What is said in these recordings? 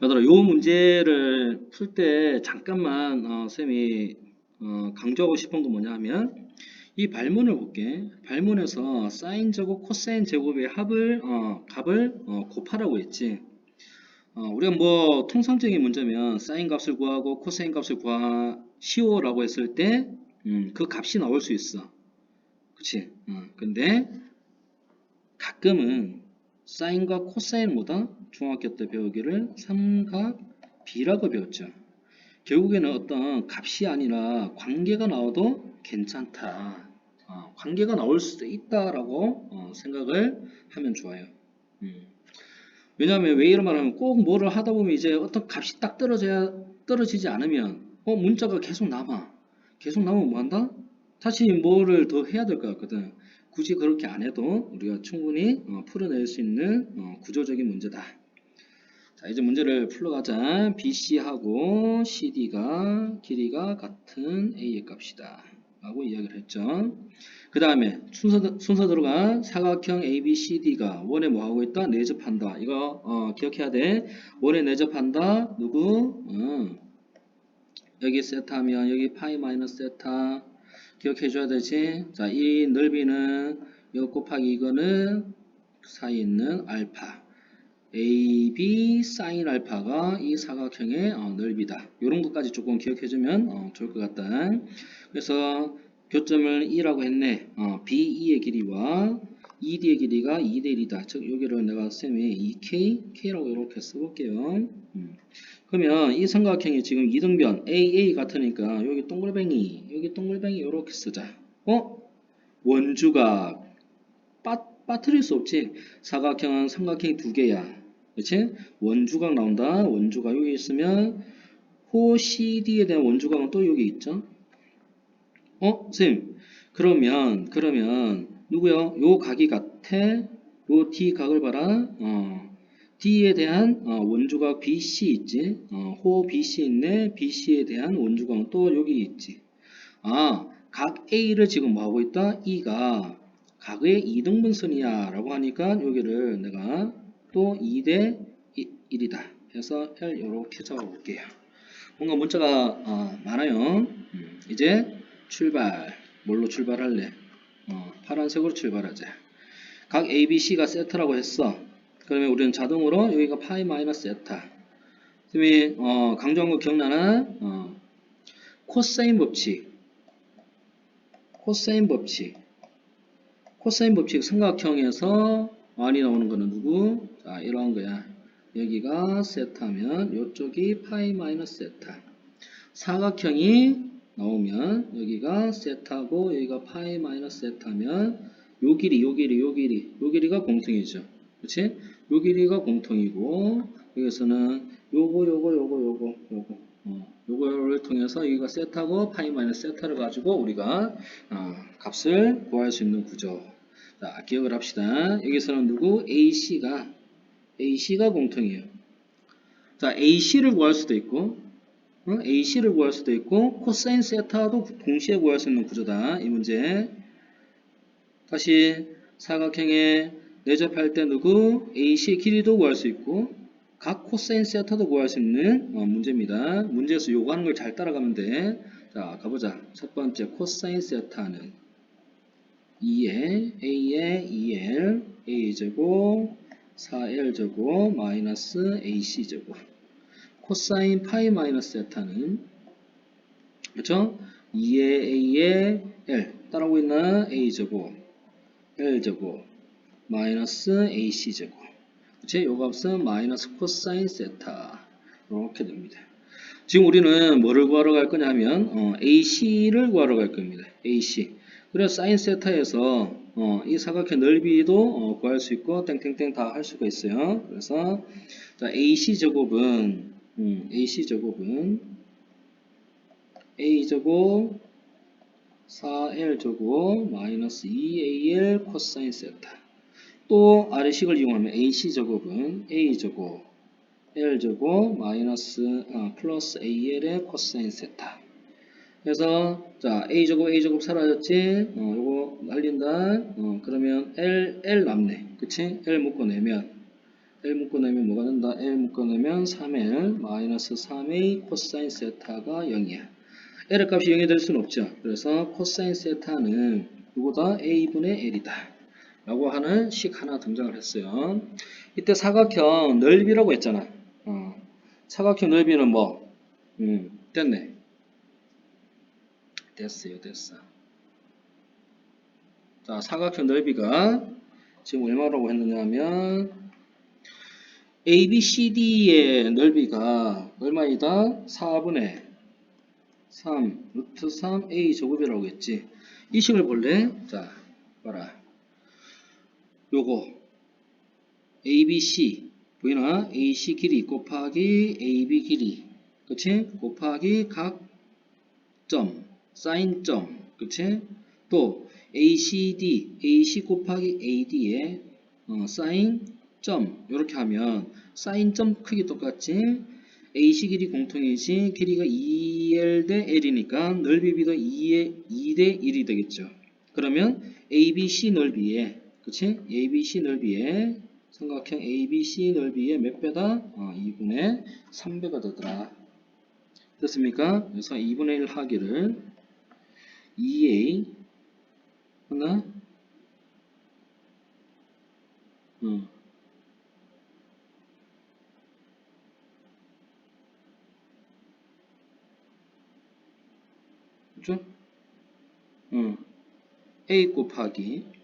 얘들아, 요 문제를 풀 때 잠깐만 어, 쌤이 어, 강조하고 싶은 건 뭐냐 하면 이 발문을 볼게. 발문에서 사인 제곱, 코사인 제곱의 합을 어, 값을 어, 곱하라고 했지. 어, 우리가 뭐 통상적인 문제면 사인 값을 구하고 코사인 값을 구하시오라고 했을 때 음, 그 값이 나올 수 있어. 그치? 어, 근데 가끔은 사인과 코사인보다 중학교 때 배우기를 삼각 비라고 배웠죠. 결국에는 어떤 값이 아니라 관계가 나와도 괜찮다. 어, 관계가 나올 수도 있다라고 어, 생각을 하면 좋아요. 음. 왜냐하면 왜 이런 말을 하면 꼭 뭐를 하다 보면 이제 어떤 값이 딱 떨어져야 떨어지지 않으면 어 문자가 계속 남아. 계속 남으면 뭐 한다? 다시 뭐를 더 해야 될 것 같거든. 굳이 그렇게 안 해도 우리가 충분히 어, 풀어낼 수 있는 어, 구조적인 문제다. 자, 이제 문제를 풀러가자. BC하고 CD가 길이가 같은 A의 값이다. 라고 이야기를 했죠. 그 다음에 순서, 순서 들어가 사각형 ABCD가 원에 뭐 하고 있다? 내접한다. 이거 어, 기억해야 돼. 원에 내접한다. 누구? 어. 여기 세타면 여기 파이 마이너스 세타 기억해 줘야 되지. 자, 이 넓이는 요 곱하기 이거는 사이에 있는 알파. AB 사인 알파가 이 사각형의 어, 넓이다. 이런 것까지 조금 기억해주면 어, 좋을 것 같다. 그래서 교점을 2라고 했네. 어, BE의 길이와 ED의 길이가 2대 1이다. 즉 여기를 내가 쌤이 2K, K라고 이렇게 써볼게요. 음. 그러면 이 삼각형이 지금 이등변 AA 같으니까 여기 동글뱅이, 여기 동글뱅이 이렇게 쓰자. 어? 원주가 빠, 빠뜨릴 수 없지. 사각형은 삼각형이 두 개야. 그치? 원주각 나온다. 원주각 여기 있으면 호 CD에 대한 원주각은 또 여기 있죠. 어? 쌤 그러면 그러면 누구요? 요 각이 같아. 요 D 각을 봐라. 어. D에 대한 어, 원주각 BC 있지. 어, 호 BC 있네. BC에 대한 원주각은 또 여기 있지. 아, 각 A를 지금 뭐 하고 있다? E가 각의 2등분선이야 라고 하니까 여기를 내가 또 2대 1이다 해서 L 이렇게 적어볼게요 뭔가 문자가 어, 많아요 음, 이제 출발 뭘로 출발할래 어, 파란색으로 출발하자 각 ABC가 세타라고 했어 그러면 우리는 자동으로 여기가 파이 마이너스 세타 선생님이 어, 강조한 거 기억나나 어, 코사인 법칙 코사인 법칙 코사인 법칙 삼각형에서 많이 나오는 거는 누구? 자, 이런 거야. 여기가 세타면 이쪽이 파이 마이너스 세타. 사각형이 나오면 여기가 세타고 여기가 파이 마이너스 세타면 요 길이, 요 길이, 요 길이, 요 길이가 공통이죠. 그렇지? 요 길이가 공통이고 여기서는 요거, 요거, 요거, 요거, 요거. 어, 요거를 통해서 여기가 세타고 파이 마이너스 세타를 가지고 우리가 어, 값을 구할 수 있는 구조. 자, 기억을 합시다. 여기서는 누구? AC가 AC가 공통이에요. 자, AC를 구할 수도 있고 어? AC를 구할 수도 있고 코사인 세타도 동시에 구할 수 있는 구조다. 이 문제. 다시 사각형에 내접할 때 누구? AC의 길이도 구할 수 있고 각 코사인 세타도 구할 수 있는 어, 문제입니다. 문제에서 요구하는 걸 잘 따라가면 돼. 자, 가보자. 첫 번째 코사인 세타는 2에 A에 2L A제곱 4L제곱 마이너스 AC제곱 코사인 파이 마이너스 세타는 그렇죠? 2에 A에 L 따라오고 있나? A제곱 L제곱 마이너스 AC제곱 그치? 요 값은 마이너스 코사인 세타 이렇게 됩니다. 지금 우리는 뭐를 구하러 갈 거냐면 어, AC를 구하러 갈 겁니다. AC 그래서 사인 세타에서 어, 이 사각형 넓이도 어, 구할 수 있고 땡땡땡 다 할 수가 있어요. 그래서 자, AC 제곱은 음, AC 제곱은 A 제곱 4L 제곱 마이너스 2AL 코사인 세타 또 아래식을 이용하면 AC 제곱은 A 제곱 L 제곱 마이너스 어, 플러스 AL의 코사인 세타 그래서 자 a 제곱 a 제곱 사라졌지 어 요거 날린다 어 그러면 l l 남네 그치 l 묶어내면 L 묶어내면 뭐가 된다? L 묶어내면 3L 마이너스 3A 코사인 세타가 0이야. L 값이 0이 될 수는 없죠. 그래서 코사인 세타는 이보다 A분의 L이다. 라고 하는 식 하나 등장을 했어요. 이때 사각형 넓이라고 했잖아. 어, 사각형 넓이는 뭐? 음, 됐네. 됐어요, 됐어. 자, 사각형 넓이가 지금 얼마라고 했느냐 하면 ABCD의 넓이가 얼마이다? 4분의 3 루트 3 A 제곱이라고 했지. 이 식을 볼래? 자, 봐라. 요거 ABC 보이나? AC 길이 곱하기 AB 길이 그치? 곱하기 각 점, 사인 점 그치? 또 ACD, AC 곱하기 AD의 어, 사인 점 이렇게 하면 사인 점 크기 똑같지? AC 길이 공통이지 길이가 2L 대 L이니까 넓이 비도 2에 2대 1이 되겠죠. 그러면 ABC 넓이에 그치? ABC 넓이에 삼각형 ABC 넓이의 몇 배다? 어, 2분의 3배가 되더라. 됐습니까? 그래서 2분의 1 하기를 2A 하나 어. 그죠? 어. A 곱하기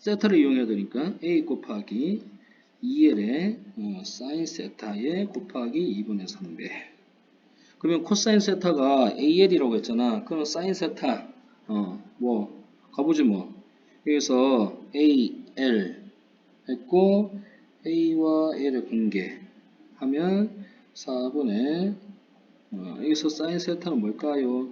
세타를 이용해야 되니까 A 곱하기 2L의 어, 사인 세타에 곱하기 2분의 3배 그러면 코사인 세타가 AL이라고 했잖아 그럼 사인 세타 어, 뭐 가보지 뭐 여기서 AL 했고 A와 L의 관계 하면 4분의 어, 여기서 사인 세타는 뭘까요?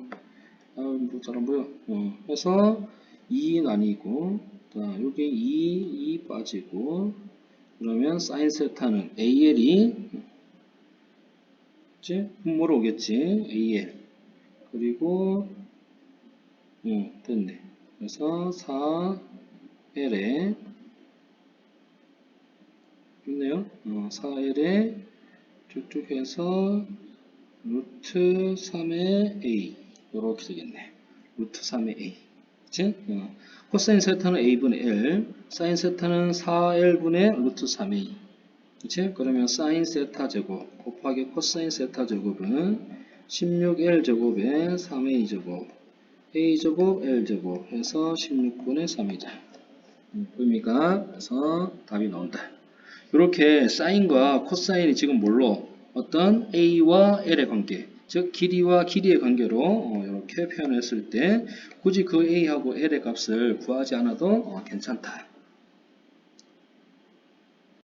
아, 뭐 잘 안 보여. 어, 해서 2 나뉘고 자, 여기 2, 2 빠지고 그러면 사인 세타는 AL이 그치? 분모로 오겠지. AL 그리고 어, 됐네. 그래서 4L에 있네요. 어, 4L에 쭉쭉 해서 루트 3의 A 이렇게 되겠네. 루트 3의 A 그치? 어, 코사인 세타는 A분의 L 사인 세타는 4L분의 루트 3A 그치? 그러면 사인 세타 제곱 곱하기 코사인 세타 제곱은 16L 제곱에 3A 제곱 A 제곱 L 제곱 해서 16분의 3이다. 보입니까? 그래서 답이 나온다. 이렇게 사인과 코사인이 지금 뭘로 어떤 A와 L의 관계 즉 길이와 길이의 관계로 어, 이렇게 표현했을 때 굳이 그 A하고 L의 값을 구하지 않아도 어, 괜찮다.